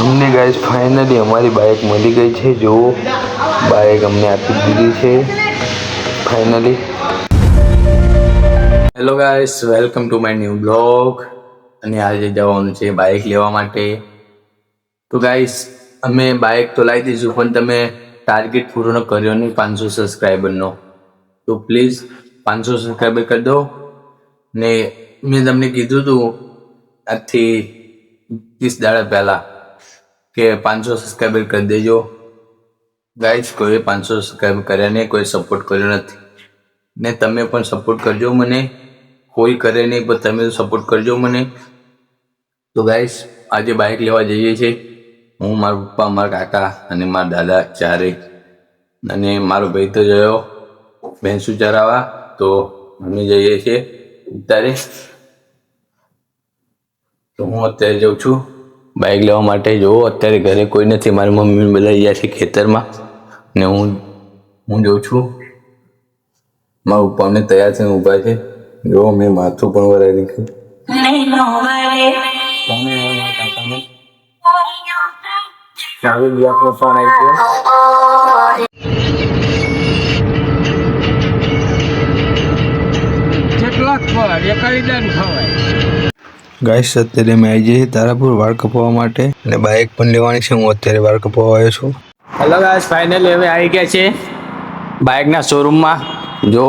અમને guys finally અમારી bike મળી ગઈ છે. જુઓ બાઇક અમને આપી દીધી છે. Finally hello guys welcome to my new blog અને આજે જવાનું છે બાઇક લેવા માટે. તો ગાઈસ અમે બાઇક તો લાવી દઈશું પણ તમે ટાર્ગેટ પૂર્ણ કર્યો નહીં પાંચસો સબસ્ક્રાઈબરનો તો પ્લીઝ પાંચસો સબસ્ક્રાઈબર કરી દો. ને મેં તમને કીધું હતું આજથી ત્રીસ દાડા પહેલાં. કે પાંચસો સબસ્ક્રાઈબર કરી દેજો. ગાઈસ કોઈ પાંચસો સબસ્ક્રાઈબર કર્યા નહીં, કોઈ સપોર્ટ કર્યો નથી. ને તમે પણ સપોર્ટ કરજો મને. કોઈ કરે નહીં, પણ તમે સપોર્ટ કરજો મને. તો ગાઈસ આજે બાઇક લેવા જઈએ છીએ. હું, મારા પપ્પા, મારા કાકા અને મારા દાદા ચારે. અને મારો ભાઈ તો જયો ભેંસુ ચરાવવા તો અમે જઈએ છીએ અત્યારે તો હું અત્યારે જાઉં છું. બાઇક લેવા માટે જુઓ. અત્યારે ઘરે કોઈ નથી. મારી મમ્મી બધા ગયા છે ખેતરમાં ને હું હું જોઉં છું. મારા ઉપરને તૈયાર થઈને ઊભા છે. જો મેં માથું પણ વરાઈ નીકળ્યું ફોન આવી ગયો. કેટલાક પર એકાઈ દાન ખવાય. ગાઈસ અત્યારે મેં આવી જઈએ તારાપુર વાળ કપાવવા માટે. અને બાઇક પણ લેવાની છે હું અત્યારે વાળ કપાવવા આવ્યો છું. હેલો ગાઈસ ફાઇનલી હવે આવી ગયા છે બાઇકના શોરૂમમાં જો.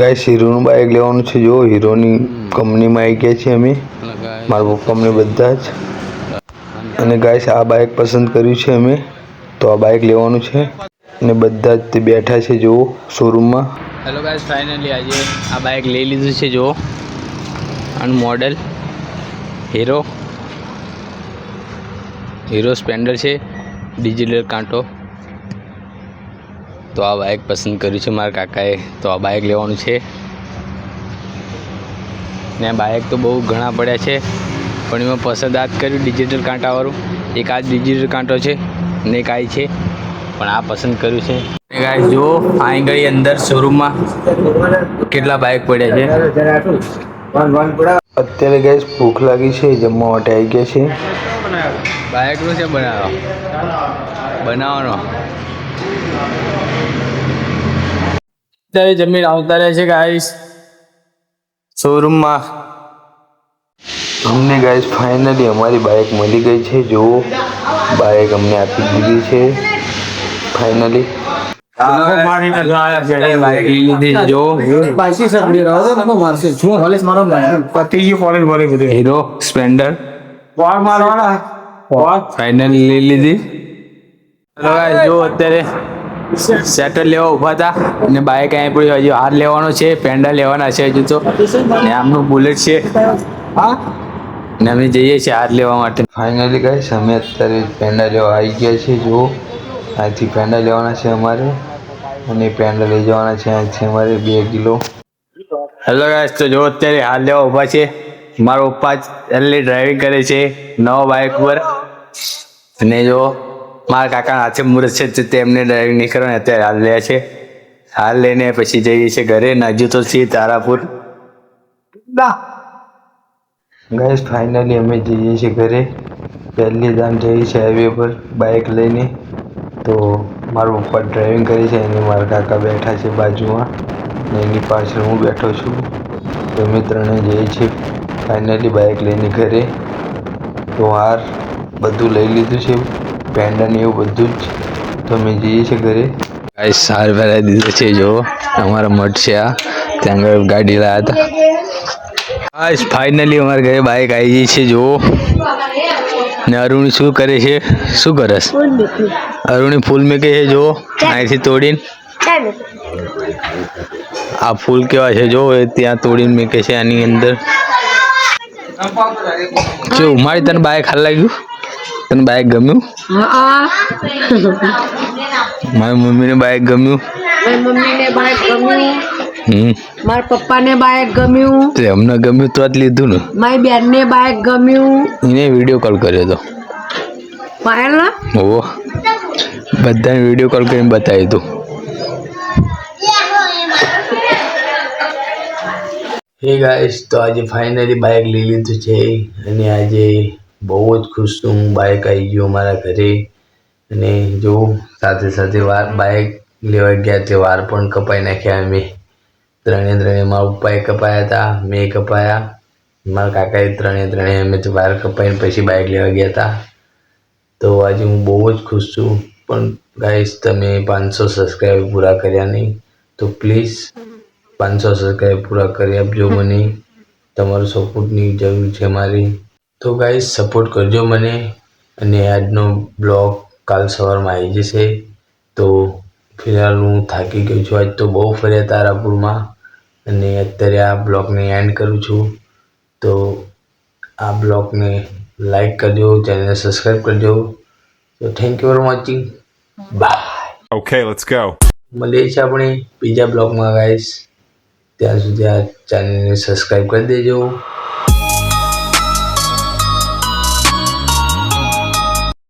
ગાઈસ હીરોનું બાઇક લેવાનું છે જો. હીરોની કંપનીમાં આવી ગયા છે અમે. મારા પપ્પા અમને બધા જ. અને ગાઈસ આ બાઇક પસંદ કર્યું છે અમે. તો આ બાઇક લેવાનું છે. અને બધા જ તે બેઠા છે, જુઓ શોરૂમમાં હેલો ગાઈસ ફાઇનલી આજે આ બાઇક લઈ લીધું છે, જુઓ. અને મોડેલ હીરો હીરો સ્પ્લેન્ડર છે ડિજિટલ કાંટો તો આ બાઇક પસંદ કર્યું છે મારા કાકાએ, તો આ બાઇક લેવાનું છે. ને બાઇક તો બહુ ઘણા પડ્યા છે, પણ એમાં પસંદ આ જ કર્યું ડિજિટલ કાંટાવાળું એક આ ડિજિટલ કાંટો છે, ને એક આ છે. પણ આ પસંદ કર્યું છે. ગાઈસ જો ગઈ અંદર શોરૂમમાં કેટલા બાઇક પડ્યા છે. અત્યારે ગાઈસ ભૂખ લાગી છે જમવા માટે આવી ગયા છે બાઇકનું છે બનાવો બનાવવાનો. અત્યારે જમીન આવતા રહે છે ગાઈસ શોરૂમમાં અમને ગાઈસ ફાઇનલી અમારી બાઇક મળી ગઈ છે જો બાઇક અમને આપી દીધી છે. ફાઇનલી બાઇક લઈ લીધી છે જો. હીરો સ્પ્લેન્ડર ફાઇનલી લઈ લીધી. જો અત્યારે સેટર લેવા ઊભા હતા. અને બાઇક અહીં પડ્યું હજુ હાર લેવાનો છે પેન્ડા લેવાના છે હજુ તો. ને આમનું બુલેટ છે. ને અમે જઈએ છીએ હાર લેવા માટે. ફાઇનલી ગાઈસ અમે અત્યારે પેંડા લેવા આવી ગયા છે જો અહીંથી પેંડા લેવાના છે અમારે. અને પેંડા લઈ જવાના છે અહીંથી અમારે બે કિલો. હેલો ગાઈસ તો જો અત્યારે હાલ લેવા ઊભા છે. મારો પપ્પા એટલે ડ્રાઇવિંગ કરે છે નવા બાઇક પર અને જો મારા કાકાના હાથે મુહૂર્ત છે તો તેમને ડ્રાઇવિંગ નહીં કરવાની અત્યારે હાલ લે છે. હાલ લઈને પછી જઈએ છીએ ઘરે નજીક તો છીએ તારાપુર. ગાઈસ ફાઇનલી અમે જઈએ છીએ ઘરે. પહેલી દામ જઈએ છીએ હાઈવે પર બાઇક લઈને. તો મારો પપ્પા ડ્રાઇવિંગ કરે છે અને મારા કાકા બેઠા છે બાજુમાં એની પાછળ હું બેઠો છું. તો અમે ત્રણેય જઈએ છીએ ફાઇનલી બાઇક લઈને ઘરે. તો હાર બધું લઈ લીધું છે. પેન્ડા ને એવું બધું જ. તો અમે જઈએ છીએ ઘરે. ગાઈસ હાર ભરાઈ દીધો છે, જો. અમારા મઠ છે આ. ત્યાં આગળ ગાડી લાયા હતા. ગાઈસ ફાઇનલી અમારા ઘરે બાઇક આવી ગઈ છે, જો. ને અરુણી શું કરે છે? શું કરસ અરુણી ફૂલ મેકે છે જો અહીંથી તોડીને. આ ફૂલ કેવા છે જો ત્યાં તોડીને મેકે છે આની અંદર. જો મારી તને બાય હાલ લાગ્યું? તને બાઈક ગમ્યું? મારી મમ્મીને બાઈક ગમ્યું? મારી મમ્મીને બાઈક ગમ્યું. મારા પપ્પાને બાઈક ગમ્યું. તે એમને ગમ્યું તો જ લીધું ને. મારી બેનને બાઈક ગમ્યું. એને વીડિયો કોલ કર્યો હતો પાયલના ઓહો. બધાને વીડિયો કોલ કરીને બતાવી હતું હે ગાઈસ તો આજે ફાઇનલી બાઇક લઈ લીધું છે અને આજે બહુ જ ખુશ છું હું બાઇક આવી ગયું મારા ઘરે. અને જો સાથે સાથે વાર બાઇક લેવા ગયા તે વાર પણ કપાઈ નાખ્યા અમે. ત્રણે ત્રણે મારા પપ્પાએ કપાયા હતા મેં કપાયા. મારા કાકાએ ત્રણે ત્રણે અમે તો વાર કપાઈને પછી બાઇક લેવા ગયા હતા તો આજે હું બહુ જ ખુશ છું. પણ ગાઈસ તમે પાંચસો સબસ્ક્રાઈબ પૂરા કર્યા નહીં, તો પ્લીઝ પાંચસો સબસ્ક્રાઈબ પૂરા કરી આપજો મને. તમારો સપોર્ટની જરૂર છે મારી. તો ગાઈસ સપોર્ટ કરજો મને. અને આજનો બ્લોગ કાલ સવારમાં આવી જશે. તો ફિલહાલ હું થાકી ગયો છું. આજ તો બહુ ફર્યા તારાપુરમાં. અને અત્યારે આ બ્લોગને એન્ડ કરું છું. તો આ બ્લોગને લાઈક કરજો ચેનલને સબસ્ક્રાઈબ કરજો. તો thank you for watching bye okay let's go મળીએ છીએ આપણે બીજા બ્લોગમાં ગાઈશ ત્યાં સુધી આ ચેનલને સબસ્ક્રાઈબ કરી દેજો.